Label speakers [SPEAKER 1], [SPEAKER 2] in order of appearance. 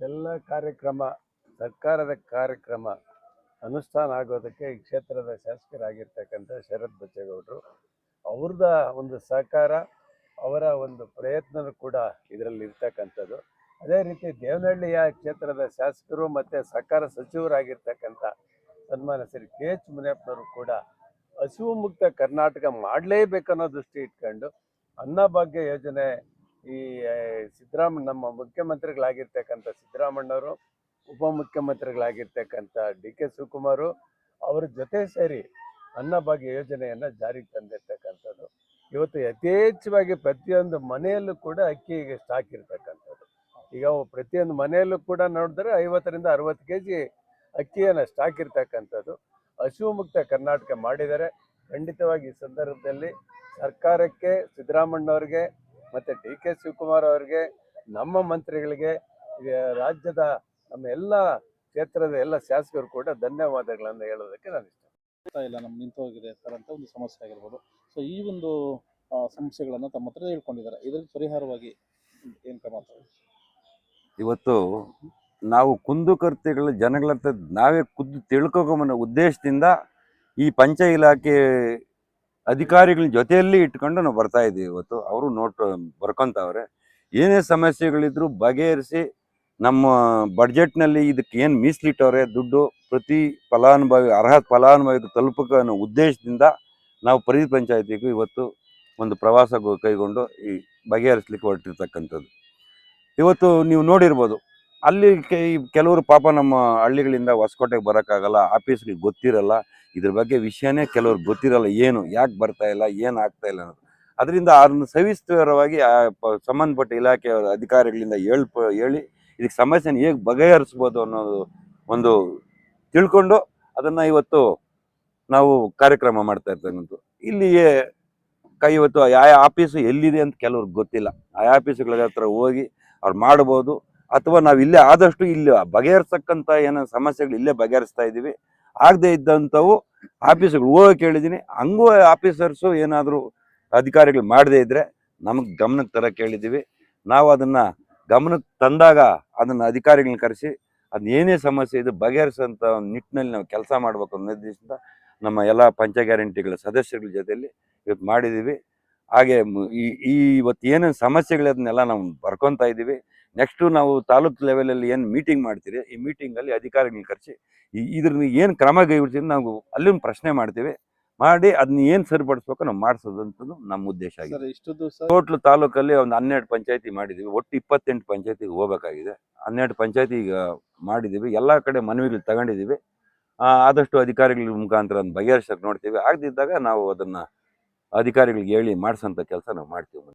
[SPEAKER 1] ಎಲ್ಲ ಕಾರ್ಯಕ್ರಮ, ಸರ್ಕಾರದ ಕಾರ್ಯಕ್ರಮ ಅನುಷ್ಠಾನ ಆಗೋದಕ್ಕೆ ಈ ಕ್ಷೇತ್ರದ ಶಾಸಕರಾಗಿರ್ತಕ್ಕಂಥ ಶರತ್ ಬಚ್ಚೇಗೌಡರು ಅವ್ರದ ಒಂದು ಸಹಕಾರ, ಅವರ ಒಂದು ಪ್ರಯತ್ನ ಕೂಡ ಇದರಲ್ಲಿ ಇರ್ತಕ್ಕಂಥದ್ದು. ಅದೇ ರೀತಿ ದೇವನಹಳ್ಳಿಯ ಕ್ಷೇತ್ರದ ಶಾಸಕರು ಮತ್ತು ಸರ್ಕಾರ ಸಚಿವರಾಗಿರ್ತಕ್ಕಂಥ ಸನ್ಮಾನ ಶ್ರೀ ಕೆ ಎಚ್ ಮುನಿಯಪ್ಪನವರು ಕೂಡ ಹಸಿವು ಮುಕ್ತ ಕರ್ನಾಟಕ ಮಾಡಲೇಬೇಕನ್ನೋ ದೃಷ್ಟಿ ಇಟ್ಕೊಂಡು ಅನ್ನಭಾಗ್ಯ ಯೋಜನೆ ಈ ಸಿದ್ದರಾಮ ನಮ್ಮ ಮುಖ್ಯಮಂತ್ರಿಗಳಾಗಿರ್ತಕ್ಕಂಥ ಸಿದ್ದರಾಮಣ್ಣವರು ಉಪಮುಖ್ಯಮಂತ್ರಿಗಳಾಗಿರ್ತಕ್ಕಂಥ ಡಿ ಕೆ ಶಿವಕುಮಾರು ಅವರ ಜೊತೆ ಸೇರಿ ಅನ್ನಭಾಗ್ಯ ಯೋಜನೆಯನ್ನು ಜಾರಿಗೆ ತಂದಿರ್ತಕ್ಕಂಥದ್ದು. ಇವತ್ತು ಯಥೇಚ್ಛವಾಗಿ ಪ್ರತಿಯೊಂದು ಮನೆಯಲ್ಲೂ ಕೂಡ ಅಕ್ಕಿಗೆ ಸ್ಟಾಕ್ ಇರ್ತಕ್ಕಂಥದ್ದು. ಈಗ ಪ್ರತಿಯೊಂದು ಮನೆಯಲ್ಲೂ ಕೂಡ ನೋಡಿದ್ರೆ ಐವತ್ತರಿಂದ ಅರವತ್ತು ಕೆ ಜಿ ಅಕ್ಕಿಯನ್ನು ಸ್ಟಾಕ್ ಇರ್ತಕ್ಕಂಥದ್ದು. ಹಸಿವು ಮುಕ್ತ ಕರ್ನಾಟಕ ಮಾಡಿದರೆ ಖಂಡಿತವಾಗಿ ಈ ಸಂದರ್ಭದಲ್ಲಿ ಸರ್ಕಾರಕ್ಕೆ ಸಿದ್ದರಾಮಣ್ಣವ್ರಿಗೆ ಮತ್ತು ಡಿ ಕೆ ಶಿವಕುಮಾರ್ ಅವರಿಗೆ ನಮ್ಮ ಮಂತ್ರಿಗಳಿಗೆ ರಾಜ್ಯದ ನಮ್ಮ ಎಲ್ಲ ಕ್ಷೇತ್ರದ ಎಲ್ಲ ಶಾಸಕರು ಕೂಡ ಧನ್ಯವಾದಗಳನ್ನು ಹೇಳೋದಕ್ಕೆ ನಾನು ಇಷ್ಟ
[SPEAKER 2] ಇಲ್ಲ ನಮ್ಗೆ ನಿಂತು ಹೋಗಿದೆ ಸರ್ ಅಂತ ಒಂದು ಸಮಸ್ಯೆ ಆಗಿರ್ಬೋದು. ಸೊ ಈ ಒಂದು ಸಮಸ್ಯೆಗಳನ್ನು ತಮ್ಮ ಹತ್ರ ಹೇಳ್ಕೊಂಡಿದ್ದಾರೆ. ಇದರಲ್ಲಿ ಪರಿಹಾರವಾಗಿ ಏನು ಕ್ರಮ
[SPEAKER 3] ಇವತ್ತು ನಾವು ಕುಂದುಕೊರತೆಗಳ ಜನಗಳ ಹತ್ರ ನಾವೇ ಖುದ್ದು ತಿಳ್ಕೊಕೊಂಬನ್ನೋ ಉದ್ದೇಶದಿಂದ ಈ ಪಂಚ ಇಲಾಖೆ ಅಧಿಕಾರಿಗಳ ಜೊತೆಯಲ್ಲಿ ಇಟ್ಕೊಂಡು ನಾವು ಬರ್ತಾ ಇದ್ದೀವಿ ಇವತ್ತು. ಅವರು ನೋಟ್ ಬರ್ಕೊಂತವ್ರೆ. ಏನೇ ಸಮಸ್ಯೆಗಳಿದ್ರು ಬಗೆಹರಿಸಿ ನಮ್ಮ ಬಡ್ಜೆಟ್ನಲ್ಲಿ ಇದಕ್ಕೆ ಏನು ಮೀಸಲಿಟ್ಟವ್ರೆ? ದುಡ್ಡು ಪ್ರತಿ ಫಲಾನುಭವಿ ಅರ್ಹ ಫಲಾನುಭವಿಗೆ ತಲುಪಕ ಅನ್ನೋ ಉದ್ದೇಶದಿಂದ ನಾವು ಪರಿ ಪಂಚಾಯತಿಗೂ ಇವತ್ತು ಒಂದು ಪ್ರವಾಸ ಕೈಗೊಂಡು ಈ ಬಗೆಹರಿಸ್ಲಿಕ್ಕೆ ಹೊರಟಿರ್ತಕ್ಕಂಥದ್ದು. ಇವತ್ತು ನೀವು ನೋಡಿರ್ಬೋದು, ಅಲ್ಲಿ ಕೆಲವರು ಪಾಪ ನಮ್ಮ ಹಳ್ಳಿಗಳಿಂದ ಹೊಸಕೋಟೆಗೆ ಬರೋಕ್ಕಾಗಲ್ಲ, ಆಫೀಸ್ಗೆ ಗೊತ್ತಿರಲ್ಲ ಇದ್ರ ಬಗ್ಗೆ ವಿಷಯನೇ ಕೆಲವ್ರು ಗೊತ್ತಿರಲ್ಲ ಏನು, ಯಾಕೆ ಬರ್ತಾ ಇಲ್ಲ, ಏನು ಆಗ್ತಾ ಇಲ್ಲ ಅನ್ನೋದು. ಅದರಿಂದ ಅದನ್ನ ಸವಿಸ್ತರವಾಗಿ ಆ ಸಂಬಂಧಪಟ್ಟ ಇಲಾಖೆಯ ಅಧಿಕಾರಿಗಳಿಂದ ಹೇಳ್ಪ, ಹೇಳಿ ಇದಕ್ಕೆ ಸಮಸ್ಯೆನ ಹೇಗೆ ಬಗೆಹರಿಸ್ಬೋದು ಅನ್ನೋದು ಒಂದು ತಿಳ್ಕೊಂಡು ಅದನ್ನು ಇವತ್ತು ನಾವು ಕಾರ್ಯಕ್ರಮ ಮಾಡ್ತಾ ಇರ್ತಕ್ಕಂಥದ್ದು. ಇಲ್ಲಿಯೇ ಕೈ ಇವತ್ತು ಯಾವ ಆಫೀಸು ಎಲ್ಲಿದೆ ಅಂತ ಕೆಲವ್ರಿಗೆ ಗೊತ್ತಿಲ್ಲ. ಆ ಆಫೀಸುಗಳ ಹತ್ರ ಹೋಗಿ ಅವ್ರು ಮಾಡ್ಬೋದು ಅಥವಾ ನಾವು ಇಲ್ಲೇ ಆದಷ್ಟು ಇಲ್ಲಿ ಬಗೆಹರಿಸಕ್ಕಂಥ ಏನೋ ಸಮಸ್ಯೆಗಳು ಇಲ್ಲೇ ಬಗೆಹರಿಸ್ತಾ ಇದ್ದೀವಿ. ಆಗದೆ ಇದ್ದಂಥವು ಆಫೀಸುಗಳು ಹೋಗಿ ಹೇಳಿದ್ದೀನಿ. ಹಂಗೂ ಆಫೀಸರ್ಸು ಏನಾದರೂ ಅಧಿಕಾರಿಗಳು ಮಾಡದೇ ಇದ್ದರೆ ನಮಗೆ ಗಮನಕ್ಕೆ ತರ ಕೇಳಿದ್ದೀವಿ ನಾವು ಅದನ್ನು ಗಮನಕ್ಕೆ ತಂದಾಗ ಅದನ್ನು ಅಧಿಕಾರಿಗಳನ್ನ ಕರೆಸಿ ಅದನ್ನ ಏನೇ ಸಮಸ್ಯೆ ಇದು ಬಗೆಹರಿಸೋಂಥ ಒಂದು ನಿಟ್ಟಿನಲ್ಲಿ ನಾವು ಕೆಲಸ ಮಾಡಬೇಕು ಅನ್ನೋ ಉದ್ದೇಶದಿಂದ ನಮ್ಮ ಎಲ್ಲ ಪಂಚ ಗ್ಯಾರಂಟಿಗಳ ಸದಸ್ಯರುಗಳ ಜೊತೆಯಲ್ಲಿ ಇವತ್ತು ಮಾಡಿದ್ದೀವಿ ಹಾಗೆ ಈ ಈ ಇವತ್ತು ಏನೇನು ಸಮಸ್ಯೆಗಳದನ್ನೆಲ್ಲ ನಾವು ಬರ್ಕೊತಾ ಇದ್ದೀವಿ ನೆಕ್ಸ್ಟು ನಾವು ತಾಲೂಕು ಲೆವೆಲಲ್ಲಿ ಏನು ಮೀಟಿಂಗ್ ಮಾಡ್ತೀರಿ ಈ ಮೀಟಿಂಗಲ್ಲಿ ಅಧಿಕಾರಿಗಳನ್ನ ಕರೆಸಿ ಇದ್ರನ್ನ ಏನು ಕ್ರಮ ಕೈಗೊಳ್ತೀವಿ ನಾವು ಅಲ್ಲಿ ಪ್ರಶ್ನೆ ಮಾಡ್ತೀವಿ. ಮಾಡಿ ಅದನ್ನ ಏನು ಸರಿಪಡಿಸ್ಬೇಕು ನಾವು ಮಾಡಿಸೋದು ಅಂತದ್ದು ನಮ್ಮ ಉದ್ದೇಶ ಆಗಿದೆ.
[SPEAKER 2] ಸರ್ ಇಷ್ಟು ದಿವಸ
[SPEAKER 3] ಟೋಟ್ಲು ತಾಲೂಕಲ್ಲಿ ಒಂದು ಹನ್ನೆರಡು ಪಂಚಾಯತಿ ಮಾಡಿದ್ದೀವಿ ಒಟ್ಟು ಇಪ್ಪತ್ತೆಂಟು ಪಂಚಾಯತಿಗೆ ಹೋಗ್ಬೇಕಾಗಿದೆ. ಹನ್ನೆರಡು ಪಂಚಾಯತಿ ಈಗ ಮಾಡಿದ್ದೀವಿ ಎಲ್ಲ ಕಡೆ ಮನವಿಗಳು ತಗೊಂಡಿದ್ದೀವಿ ಆದಷ್ಟು ಅಧಿಕಾರಿಗಳ ಮುಖಾಂತರ ಅದನ್ನ ಬಗೆಹರಿಸಕ್ಕೆ ನೋಡ್ತೀವಿ. ಆಗದಿದ್ದಾಗ ನಾವು ಅದನ್ನು ಅಧಿಕಾರಿಗಳಿಗೆ ಹೇಳಿ ಮಾಡಿಸೋಂಥ ಕೆಲಸ ನಾವು ಮಾಡ್ತೀವಿ.